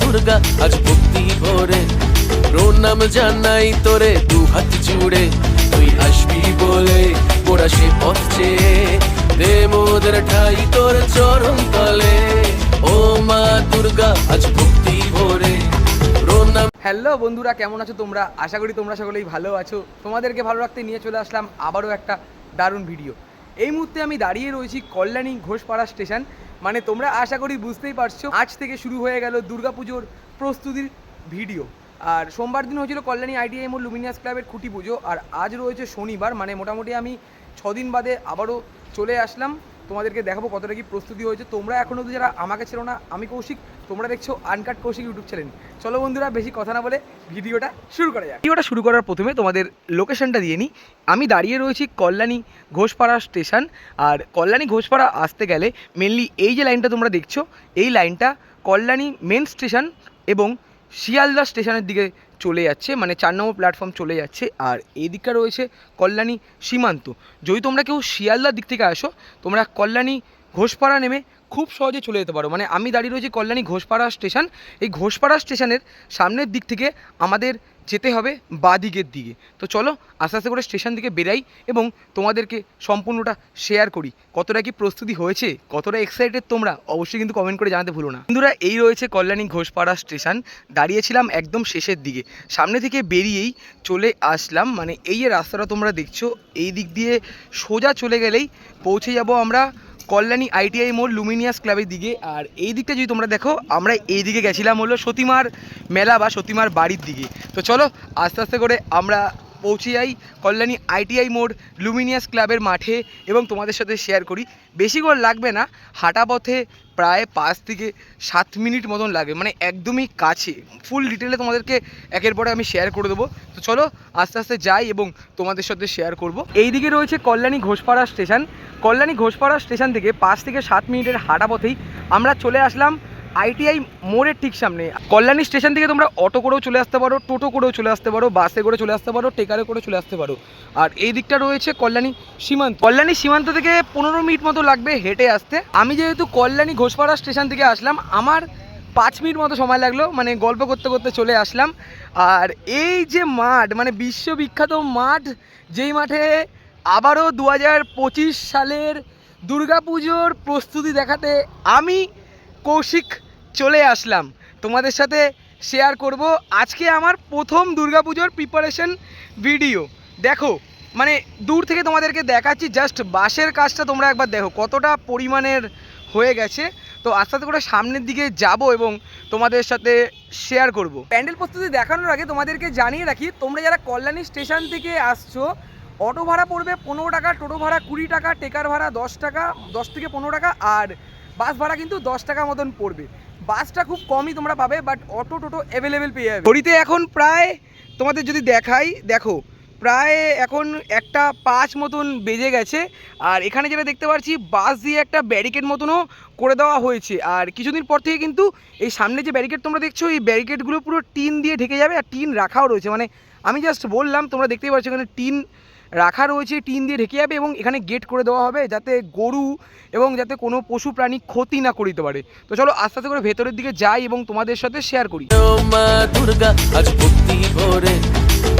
দুর্গা, আজ ভক্তি ভরে। প্রণাম জানাই তোরে, দু হাত জুড়ে। তুই আসবি বলে ওরা সে পথ ঠাই তোর চরণ তলে। ও মা দুর্গা, আজ ভক্তি ভরে। হ্যালো বন্ধুরা, কেমন আছো তোমরা? আশা করি তোমরা সকলেই ভালো আছো। তোমাদেরকে ভালো রাখতে নিয়ে চলে আসলাম আবারও একটা দারুণ ভিডিও। এই মুহূর্তে আমি দাঁড়িয়ে রয়েছি কল্যাণী ঘোষপাড়া স্টেশন। মানে তোমরা আশা করি বুঝতেই পারছ, আজ থেকে শুরু হয়ে গেল দুর্গাপুজোর প্রস্তুতির ভিডিও। আর সোমবার দিন হয়েছিল কল্যাণী আইটিআই মোড় লুমিনিয়াস ক্লাবের খুঁটি পুজো, আর আজ রয়েছে শনিবার মানে মোটামুটি আমি ছদিন বাদে আবারও চলে আসলাম। তোমাদেরকে দেখাবো কতটা কি প্রস্তুতি হয়েছে। তোমরা এখনও অবধি যারা আমাকে ছিল না, আমি কৌশিক, তোমরা দেখছ আনকাট কৌশিক ইউটিউব চ্যানেল চলো বন্ধুরা, বেশি কথা না বলে ভিডিওটা শুরু করা যাক। ভিডিওটা শুরু করার প্রথমে তোমাদের লোকেশনটা দিয়ে নিই। আমি দাঁড়িয়ে রয়েছি কল্যাণী ঘোষপাড়া স্টেশন আর কল্যাণী ঘোষপাড়া আসতে গেলে মেনলি এই যে লাইনটা তোমরা দেখছ, এই লাইনটা কল্যাণী মেন স্টেশন এবং শিয়ালদা স্টেশনের দিকে চলে যাচ্ছে মানে চার নম্বর প্ল্যাটফর্ম চলে যাচ্ছে। আর এই দিকটা রয়েছে কল্যাণী সীমান্ত। যদি তোমরা কেউ শিয়ালদার দিক থেকে আসো, তোমরা কল্যাণী ঘোষপাড়া নেমে খুব সহজে চলে যেতে পারো। মানে আমি দাঁড়িয়ে রয়েছি কল্যাণী ঘোষপাড়া স্টেশন। এই ঘোষপাড়া স্টেশনের সামনের দিক থেকে আমাদের যেতে হবে দিকের দিকে। তো চলো আস্তে আস্তে করে স্টেশন থেকে বেরাই এবং তোমাদেরকে সম্পূর্ণটা শেয়ার করি। কতটা কি প্রস্তুতি হয়েছে? কতটা এক্সাইটেড তোমরা? অবশ্যই কিন্তু কমেন্ট করে জানাতে ভুলো না। বন্ধুরা, এই রয়েছে কল্যাণী ঘোষপাড়া স্টেশন। দাঁড়িয়েছিলাম একদম শেষের দিকে। সামনে থেকে বেরিয়েই চলে আসলাম। মানে এই যে রাস্তাটা তোমরা দেখছ, এই দিক দিয়ে সোজা চলে গেলেই পৌঁছে যাব আমরা কল্যাণী আইটিআই মোড়, লুমিনিয়াস ক্লাবের দিকে। আর এই দিকটা যদি তোমরা দেখো, আমরা এই দিকে গেছিলাম হলো সতীমার মেলা বা সতীমার বাড়ির দিকে। তো চলো, আস্তে আস্তে করে আমরা পৌঁছে যাই কল্যাণী আইটিআই মোড় লুমিনিয়াস ক্লাবের মাঠে এবং তোমাদের সাথে শেয়ার করি। বেশি করে লাগবে না, হাঁটা পথে প্রায় পাঁচ থেকে সাত মিনিট মতন লাগে মানে একদমই কাছে। ফুল ডিটেলে তোমাদেরকে একের পরে আমি শেয়ার করে দেবো। তো চলো, আস্তে আস্তে যাই এবং তোমাদের সাথে শেয়ার করব। এই দিকে রয়েছে কল্যাণী ঘোষপাড়া স্টেশন। কল্যাণী ঘোষপাড়া স্টেশন থেকে পাঁচ থেকে সাত মিনিটের হাঁটা পথেই আমরা চলে আসলাম আইটিআই মোড়ের ঠিক সামনে। কল্যাণী স্টেশন থেকে তোমরা অটো করেও চলে আসতে পারো, টোটো করেও চলে আসতে পারো, বাসে করে চলে আসতে পারো, টেকারে করে চলে আসতে পারো। আর এই দিকটা রয়েছে কল্যাণী সীমান্ত। কল্যাণী সীমান্ত থেকে পনেরো মিনিট মতো লাগবে হেঁটে আসতে। আমি যেহেতু কল্যাণী ঘোষপাড়া স্টেশন থেকে আসলাম, আমার পাঁচ মিনিট মতো সময় লাগল মানে গল্প করতে করতে চলে আসলাম। আর এই যে মাঠ মানে বিশ্ববিখ্যাত মাঠ, যেই মাঠে আবারও দু হাজার পঁচিশ সালের দুর্গাপুজোর প্রস্তুতি দেখাতে আমি কৌশিক চলে আসলাম। তোমাদের সাথে শেয়ার করব আজকে আমার প্রথম দুর্গাপুজোর প্রিপারেশন ভিডিও দেখো মানে দূর থেকে তোমাদেরকে দেখাচ্ছি জাস্ট বাসের কাজটা তোমরা একবার দেখো, কতটা পরিমাণের হয়ে গেছে। তো আস্তে আস্তে করে সামনের দিকে যাব এবং তোমাদের সাথে শেয়ার করব। প্যান্ডেল প্রস্তুতি দেখানোর আগে তোমাদেরকে জানিয়ে রাখি, তোমরা যারা কল্যাণী স্টেশন থেকে আসছো, অটো ভাড়া পড়বে পনেরো টাকা, টোটো ভাড়া কুড়ি টাকা, টেকার ভাড়া দশ টাকা, দশ থেকে পনেরো টাকা, আর বাস ভাড়া কিন্তু দশ টাকা মতন পড়বে। বাসটা খুব কমই তোমরা পাবে বাট অটো টোটো অ্যাভেলেবেল পেয়ে যাবে। ঘড়িতে এখন প্রায়, তোমাদের যদি দেখাই, দেখো, প্রায় এখন একটা পাঁচ মতন বেজে গেছে, আর এখানে যেটা দেখতে পাচ্ছি, বাস দিয়ে একটা ব্যারিকেড মতনও করে দেওয়া হয়েছে। আর কিছুদিন পর থেকে কিন্তু এই সামনে যে ব্যারিকেড তোমরা দেখছ, এই ব্যারিকেডগুলো পুরো টিন দিয়ে ঢেকে যাবে, আর টিন রাখাও রয়েছে। মানে আমি জাস্ট বললাম, তোমরা দেখতেই পাচ্ছ এখানে টিন রাখা রয়েছে টিন দিয়ে ঢেকে যাবে এবং এখানে গেট করে দেওয়া হবে যাতে গরু এবং যাতে কোনো পশু প্রাণী ক্ষতি না করিতে পারে। তো চলো আস্তে আস্তে করে ভেতরের দিকে যাই এবং তোমাদের সাথে শেয়ার করি। ও মা দুর্গা আজ ভক্তি ভরে।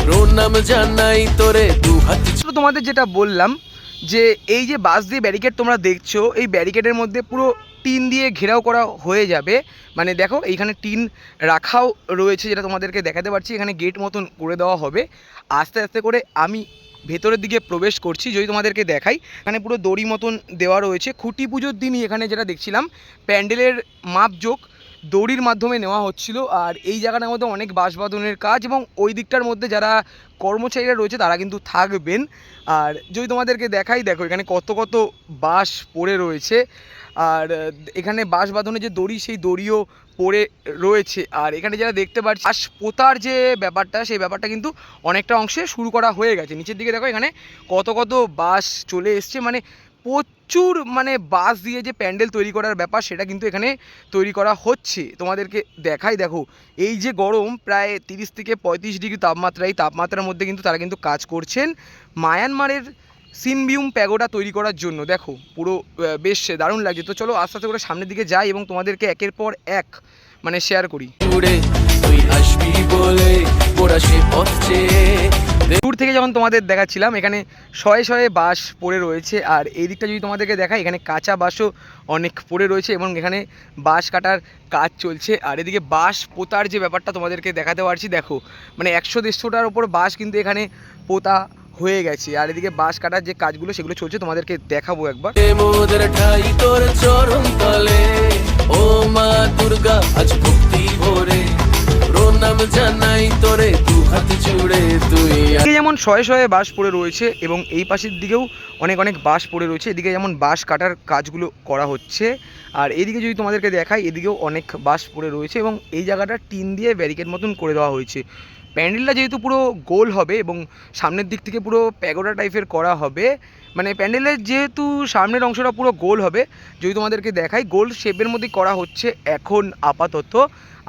প্রণাম জানাই তোরে দু হাত তোমাদের যেটা বললাম যে এই যে বাস দিয়ে ব্যারিকেড তোমরা দেখছ এই ব্যারিকেডের মধ্যে পুরো টিন দিয়ে ঘেরাও করা হয়ে যাবে। মানে দেখো এইখানে টিন রাখাও রয়েছে যেটা তোমাদেরকে দেখাতে পারছি। এখানে গেট মতন করে দেওয়া হবে। আস্তে আস্তে করে আমি ভেতরের দিকে প্রবেশ করছি, যদি তোমাদেরকে দেখাই, এখানে পুরো দড়ি মতন দেওয়া রয়েছে। খুঁটি পুজোর দিনই এখানে যেটা দেখছিলাম, প্যান্ডেলের মাপজোক দড়ির মাধ্যমে নেওয়া হচ্ছিল। আর এই জায়গাটার মধ্যে অনেক বাঁশবাদনের কাজ এবং ওই দিকটার মধ্যে যারা কর্মচারীরা রয়েছে, তারা কিন্তু থাকবেন। আর যদি তোমাদেরকে দেখাই, দেখো এখানে কত কত বাঁশ পড়ে রয়েছে। আর এখানে বাঁশ বাঁধনের যে দড়ি, সেই দড়িও পড়ে রয়েছে। আর এখানে যারা দেখতে পাচ্ছি বাঁশ পোতার যে ব্যাপারটা, সেই ব্যাপারটা কিন্তু অনেকটা অংশে শুরু করা হয়ে গেছে। নিচের দিকে দেখো, এখানে কত কত বাঁশ চলে এসছে। মানে প্রচুর মানে বাঁশ দিয়ে যে প্যান্ডেল তৈরি করার ব্যাপার, সেটা কিন্তু এখানে তৈরি করা হচ্ছে। তোমাদেরকে দেখাই দেখো, এই যে গরম, প্রায় তিরিশ থেকে পঁয়ত্রিশ ডিগ্রি তাপমাত্রা এই তাপমাত্রার মধ্যে কিন্তু তারা কিন্তু কাজ করছেন। মায়ানমারের সিনবিউম প্যাগোডা তৈরি করার জন্য দেখো পুরো বেশ দারুণ লাগছে। তো চলো আস্তে আস্তে করে সামনের দিকে যাই এবং তোমাদেরকে একের পর এক মানে শেয়ার করি। দূর থেকে যখন তোমাদের দেখাচ্ছিলাম এখানে শয়ে শয়ে বাঁশ পড়ে রয়েছে। আর এই দিকটা যদি তোমাদেরকে দেখাই এখানে কাঁচা বাঁশও অনেক পড়ে রয়েছে এবং এখানে বাঁশ কাটার কাজ চলছে। আর এদিকে বাঁশ পোতার যে ব্যাপারটা তোমাদেরকে দেখাতে পারছি দেখো মানে একশো দেড়শোটার ওপর বাঁশ কিন্তু এখানে পোতা হয়ে গেছে। আর এদিকে বাঁশ কাটার যে কাজগুলো, সেগুলো চলছে, তোমাদেরকে দেখাবো একবার। ও মা দুর্গা, আজ ভক্তি ভরে। প্রণাম জানাই তোরে, দু হাত এদিকে যেমন শয়ে শয়ে বাঁশ পড়ে রয়েছে এবং এই পাশের দিকেও অনেক অনেক বাঁশ পড়ে রয়েছে। এদিকে যেমন বাঁশ কাটার কাজগুলো করা হচ্ছে। আর এদিকে যদি তোমাদেরকে দেখাই, এদিকেও অনেক বাঁশ পড়ে রয়েছে এবং এই জায়গাটা টিন দিয়ে ব্যারিকেড মতন করে দেওয়া হয়েছে। প্যান্ডেলটা যেহেতু পুরো গোল হবে এবং সামনের দিক থেকে পুরো প্যাগোডা টাইপের করা হবে মানে প্যান্ডেলের যেহেতু সামনের অংশটা পুরো গোল হবে, যদি তোমাদেরকে দেখাই, গোল শেপের মধ্যে করা হচ্ছে এখন আপাতত।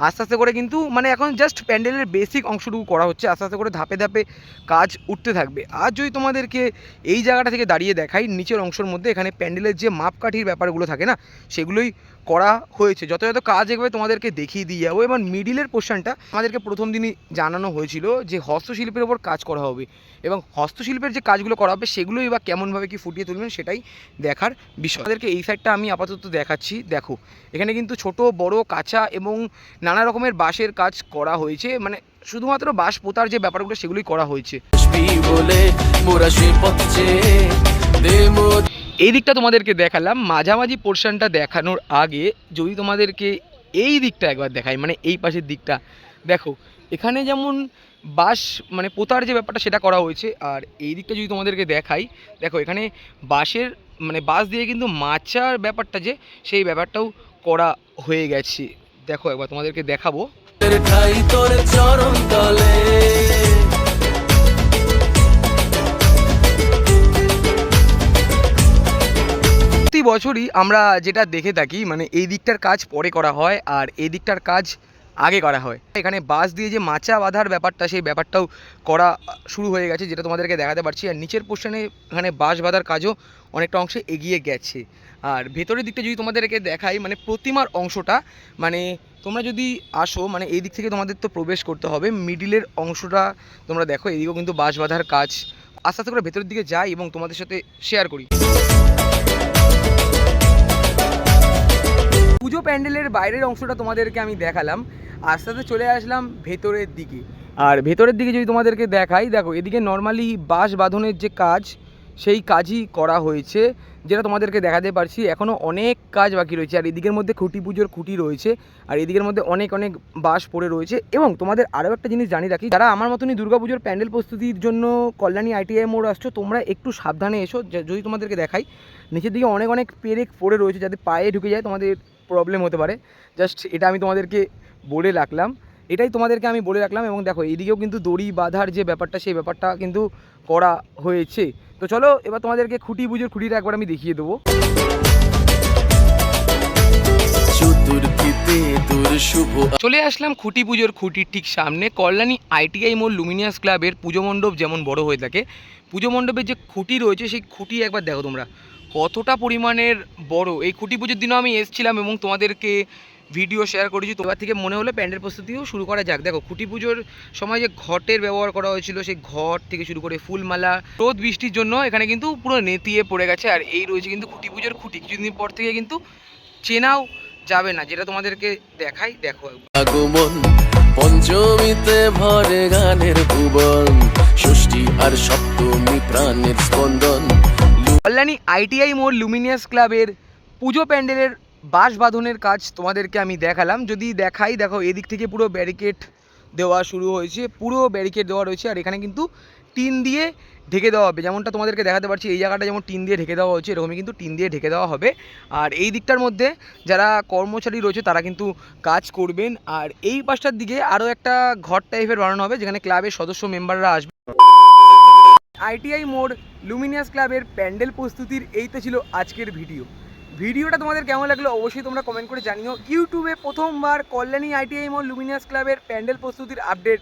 আস্তে আস্তে করে কিন্তু মানে এখন জাস্ট প্যান্ডেলের বেসিক অংশটুকু করা হচ্ছে, আস্তে আস্তে করে ধাপে ধাপে কাজ উঠতে থাকবে। আর যদি তোমাদেরকে এই জায়গাটা থেকে দাঁড়িয়ে দেখাই, নিচের অংশের মধ্যে এখানে প্যান্ডেলের যে মাপকাঠির ব্যাপারগুলো থাকে না, সেগুলোই করা হয়েছে যত কাজ এগোবে তোমাদেরকে দেখিয়ে দিয়ে যাব। এবার মিডিলের পোর্শনটা আমাদেরকে প্রথম দিনই জানানো হয়েছিল যে হস্তশিল্পের ওপর কাজ করা হবে। এবং হস্তশিল্পের যে কাজগুলো করা হবে, সেগুলোই বা কেমনভাবে কি ফুটিয়ে তুলবেন সেটাই দেখার বিষয়। আমাদেরকে এই সাইডটা আমি আপাতত দেখাচ্ছি। দেখো, এখানে কিন্তু ছোট, বড়, কাঁচা এবং নানা রকমের বাঁশের কাজ করা হয়েছে। মানে শুধুমাত্র বাঁশ পোতার যে ব্যাপারগুলো, সেগুলোই করা হয়েছে। এই দিকটা তোমাদেরকে দেখালাম। মাঝামাঝি পোর্শনটা দেখানোর আগে যদি তোমাদেরকে এই দিকটা একবার দেখাই মানে এই পাশের দিকটা। দেখো, এখানে যেমন বাঁশ মানে পোতার যে ব্যাপারটা সেটা করা হয়েছে, আর এই দিকটা যদি তোমাদেরকে দেখাই, দেখো এখানে বাঁশের মানে বাঁশ দিয়ে কিন্তু মাচার ব্যাপারটা যে, সেই ব্যাপারটাও করা হয়ে গেছে। দেখো একবার তোমাদেরকে দেখাবো। বছরই আমরা যেটা দেখে থাকি মানে এই দিকটার কাজ পরে করা হয় আর এই দিকটার কাজ আগে করা হয়। এখানে বাঁশ দিয়ে যে মাচা বাঁধার ব্যাপারটা, সেই ব্যাপারটাও করা শুরু হয়ে গেছে, যেটা তোমাদেরকে দেখাতে পারছি। আর নিচের পোর্শনে এখানে বাঁশ বাঁধার কাজও অনেকটা অংশে এগিয়ে গেছে। আর ভেতরের দিকটা যদি তোমাদেরকে দেখাই মানে প্রতিমার অংশটা মানে তোমরা যদি আসো মানে এই দিক থেকে তোমাদের তো প্রবেশ করতে হবে, মিডিলের অংশটা তোমরা দেখো, এদিকেও কিন্তু বাঁশ বাঁধার কাজ। আস্তে আস্তে করে ভেতরের দিকে যাই এবং তোমাদের সাথে শেয়ার করি। পুজো প্যান্ডেলের বাইরের অংশটা তোমাদেরকে আমি দেখালাম। আস্তে আস্তে চলে আসলাম ভেতরের দিকে। আর ভেতরের দিকে যদি তোমাদেরকে দেখাই, দেখো, এদিকে নর্মালি বাঁশ বাঁধনের যে কাজ, সেই কাজই করা হয়েছে, যেটা তোমাদেরকে দেখাতে পারছি। এখনও অনেক কাজ বাকি রয়েছে, আর এদিকের মধ্যে খুঁটি পুজোর খুঁটি রয়েছে, আর এদিকের মধ্যে অনেক অনেক বাঁশ পড়ে রয়েছে। এবং তোমাদের আরও একটা জিনিস জানিয়ে রাখি, যারা আমার মতনই দুর্গাপুজোর প্যান্ডেল প্রস্তুতির জন্য কল্যাণী আইটিআই মোড় আসছো, তোমরা একটু সাবধানে এসো। যদি তোমাদেরকে দেখাই, নিচের দিকে অনেক অনেক পেরেক পড়ে রয়েছে, যাতে পায়ে ঢুকে যায় তোমাদের প্রবলেম হতে পারে। জাস্ট এটা আমি তোমাদেরকে বলে রাখলাম। এটাই তোমাদেরকে আমি বলে রাখলাম এবং দেখো এইদিকেও কিন্তু দড়ি বাঁধার যে ব্যাপারটা সেই ব্যাপারটা কিন্তু করা হয়েছে। তো চলো এবার তোমাদেরকে খুঁটি পুজোর খুঁটিটা একবার আমি দেখিয়ে দেবো। চলে আসলাম খুঁটি পুজোর খুঁটির ঠিক সামনে। কল্যাণী আইটিআই মোড় লুমিনিয়াস ক্লাবের পুজো মণ্ডপ যেমন বড় হয়ে থাকে পুজো মণ্ডপের যে খুঁটি রয়েছে সেই খুঁটি একবার দেখো তোমরা। কতটা পরিমাণের বড়? এই খুঁটি পুজোর দিনও আমি এসেছিলাম এবং তোমাদেরকে ভিডিও শেয়ার করেছি। তোমার থেকে মনে হলো প্যান্ডেল প্রস্তুতিও শুরু করা যাক। দেখো, খুঁটি পুজোর সময় যে ঘটের ব্যবহার করা হয়েছিল, সেই ঘট থেকে শুরু করে ফুলমালা, রোদ বৃষ্টির জন্য এখানে কিন্তু পুরো নেতিয়ে পড়ে গেছে আর এই রয়েছে কিন্তু খুঁটি পুজোর খুঁটি। কিছুদিন পর থেকে কিন্তু চেনাও যাবে না। যেটা তোমাদেরকে দেখাই, দেখো আগমন, পঞ্চমীতে ভরে গানের ভুবন, ষষ্ঠী আর সপ্তমী প্রাণের স্পন্দন। কল্যাণী আইটিআই মোড় লুমিনিয়াস ক্লাবের পুজো প্যান্ডেলের বাঁশ বাঁধনের কাজ তোমাদেরকে আমি দেখালাম। যদি দেখাই, দেখো এদিক থেকে পুরো ব্যারিকেড দেওয়া শুরু হয়েছে, পুরো ব্যারিকেড দেওয়া রয়েছে, আর এখানে কিন্তু টিন দিয়ে ঢেকে দেওয়া হবে। যেমনটা তোমাদেরকে দেখাতে পারছি, এই জায়গাটা যেমন টিন দিয়ে ঢেকে দেওয়া হচ্ছে এরকমই কিন্তু টিন দিয়ে ঢেকে দেওয়া হবে। আর এই দিকটার মধ্যে যারা কর্মচারী রয়েছে, তারা কিন্তু কাজ করবেন। আর এই পাশটার দিকে আরও একটা ঘর টাইপের বানানো হবে, যেখানে ক্লাবের সদস্য মেম্বাররা আসবে। আইটিআই মোড় লুমিনিয়াস ক্লাবের প্যান্ডেল প্রস্তুতির এই তো ছিল আজকের ভিডিও। ভিডিওটা তোমাদের কেমন লাগল অবশ্যই তোমরা কমেন্ট করে জানিও। ইউটিউবে প্রথমবার কল্যাণী আইটিআই মোড় লুমিনিয়াস ক্লাবের প্যান্ডেল প্রস্তুতির আপডেট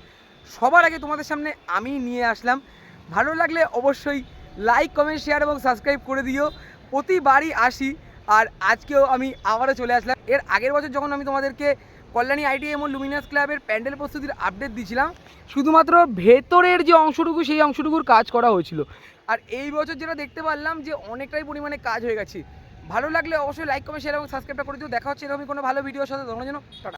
সবার আগে তোমাদের সামনে আমি নিয়ে আসলাম। ভালো লাগলে অবশ্যই লাইক কমেন্ট শেয়ার এবং সাবস্ক্রাইব করে দিও। প্রতিবারই আসি। আর আজকেও আমি আবারও চলে আসলাম। এর আগের বছর যখন আমি তোমাদেরকে কল্যাণী আইটিএম এবং লুমিনাস ক্লাবের প্যান্ডেল প্রস্তুতির আপডেট দিয়েছিলাম। শুধুমাত্র ভেতরের যে অংশটুকু, সেই অংশটুকুর কাজ করা হয়েছিল। আর এই বছর যেটা দেখতে পারলাম যে অনেকটাই পরিমাণে কাজ হয়ে গেছে। ভালো লাগলে অবশ্যই লাইক কমেন্ট শেয়ার এবং সাবস্ক্রাইবটা করে দিও। দেখা হচ্ছে এরকমই কোনো ভালো ভিডিওর সাথে। ধরো যেন টাটা।